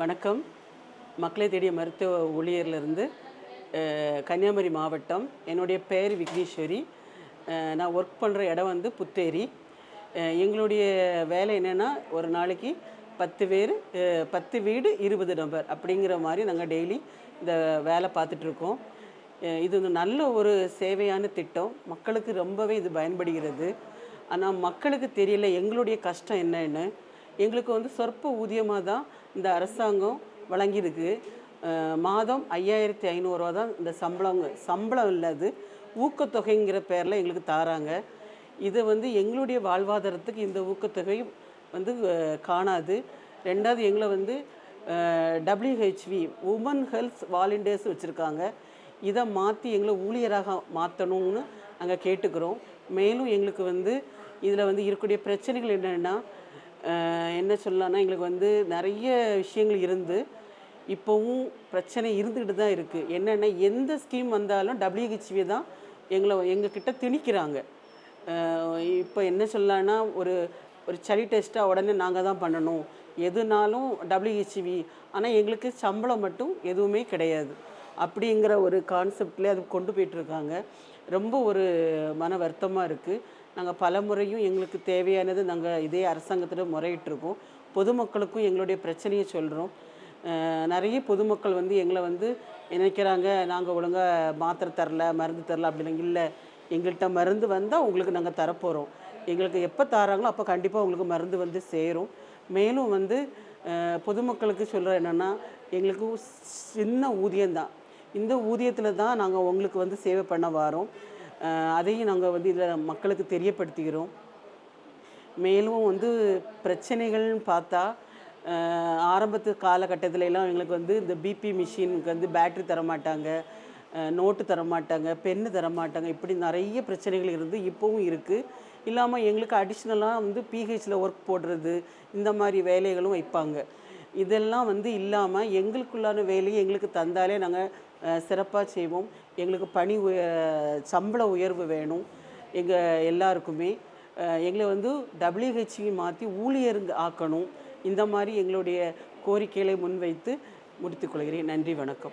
வணக்கம். மக்களை தேடிய மருத்துவ ஊழியர்லேருந்து கன்னியாகுமரி மாவட்டம். என்னுடைய பெயர் விக்னேஸ்வரி. நான் ஒர்க் பண்ணுற இடம் வந்து புத்தேரி. எங்களுடைய வேலை என்னென்னா ஒரு நாளைக்கு பத்து பேர் பத்து வீடு இருபது நபர் அப்படிங்கிற மாதிரி நாங்கள் டெய்லி இந்த வேலை பார்த்துட்ருக்கோம். இது வந்து நல்ல ஒரு சேவையான திட்டம். மக்களுக்கு ரொம்பவே இது பயன்படுகிறது. ஆனால் மக்களுக்கு தெரியல எங்களுடைய கஷ்டம் என்னென்னு. எங்களுக்கு வந்து சொற்ப ஊதியமாக தான் இந்த அரசாங்கம் வழங்கியிருக்கு. மாதம் ஐயாயிரத்தி ஐநூறுரூவா தான் இந்த சம்பளம் சம்பளம் இல்லாது ஊக்கத்தொகைங்கிற பேரில் எங்களுக்கு தாராங்க. இதை வந்து எங்களுடைய வாழ்வாதாரத்துக்கு இந்த ஊக்கத்தொகை வந்து காணாது. ரெண்டாவது எங்களை வந்து டபிள்யூஹெச்வி உமன் ஹெல்த் வாலண்டியர்ஸ் வச்சுருக்காங்க. இதை மாற்றி எங்களை ஊழியராக மாற்றணும்னு நாங்கள் கேட்டுக்கிறோம். மேலும் எங்களுக்கு வந்து இதில் வந்து இருக்கக்கூடிய பிரச்சனைகள் என்னென்னா என்ன சொல்லலாம்னா எங்களுக்கு வந்து நிறைய விஷயங்கள் இருந்து இப்போவும் பிரச்சனை இருந்துக்கிட்டு தான் இருக்குது என்னென்னா எந்த ஸ்கீம் வந்தாலும் டபிள்யூஹெச்வி தான் எங்களை எங்கக்கிட்ட திணிக்கிறாங்க. இப்போ என்ன சொல்லலாம்னா ஒரு ஒரு சளி டெஸ்ட்டாக உடனே நாங்கள் தான் பண்ணணும். எதுனாலும் டபிள்யூஹெச்வி ஆனால் எங்களுக்கு சம்பளம் மட்டும் எதுவுமே கிடையாது. அப்படிங்கிற ஒரு கான்செப்ட்லேயே அது கொண்டு போயிட்டுருக்காங்க ரொம்ப ஒரு மன வருத்தமாக இருக்குது நாங்கள் பல முறையும் எங்களுக்கு தேவையானது நாங்கள் இதே அரசாங்கத்தில் முறையிட்டிருக்கோம். பொதுமக்களுக்கும் எங்களுடைய பிரச்சனையை சொல்கிறோம் நிறைய பொதுமக்கள் வந்து எங்களை வந்து நினைக்கிறாங்க நாங்கள் ஒழுங்காக மாத்திரை தரல மருந்து தரல அப்படிலாம் இல்லை. எங்கள்கிட்ட மருந்து வந்தால் உங்களுக்கு நாங்கள் தரப்போகிறோம் எங்களுக்கு எப்போ தராங்களோ அப்போ கண்டிப்பாக உங்களுக்கு மருந்து வந்து சேரும். மேலும் வந்து பொதுமக்களுக்கு சொல்கிற என்னென்னா எங்களுக்கு சின்ன ஊதியம்தான். இந்த ஊதியத்தில் தான் நாங்கள் உங்களுக்கு வந்து சேவை பண்ண வரோம். அதையும் நாங்கள் வந்து இதில் மக்களுக்கு தெரியப்படுத்துகிறோம் மேலும் வந்து பிரச்சனைகள்னு பார்த்தா ஆரம்பத்து காலகட்டத்துல எல்லாம் எங்களுக்கு வந்து இந்த பிபி மிஷினுக்கு வந்து பேட்ரி தர மாட்டாங்க நோட்டு தரமாட்டாங்க பென்னு தரமாட்டாங்க. இப்படி நிறைய பிரச்சனைகள் இருந்து இப்போவும் இருக்குது இல்லாமல் எங்களுக்கு அடிஷ்னலாக வந்து பிஹெச்சில் ஒர்க் போடுறது இந்த மாதிரி வேலைகளும் வைப்பாங்க. இதெல்லாம் வந்து இல்லாமல் எங்களுக்குள்ளான வேலையை எங்களுக்கு தந்தாலே நாங்கள் சிறப்பாக செய்வோம். எங்களுக்கு பணி உய சம்பள உயர்வு வேணும். எங்கள் எல்லாருக்குமே. எங்களை வந்து டபிள்யூஹெச்வி மாற்றி ஊழியருங்க ஆக்கணும். இந்த மாதிரி எங்களுடைய கோரிக்கைகளை முன்வைத்து முடித்துக்கொள்கிறேன் நன்றி வணக்கம்.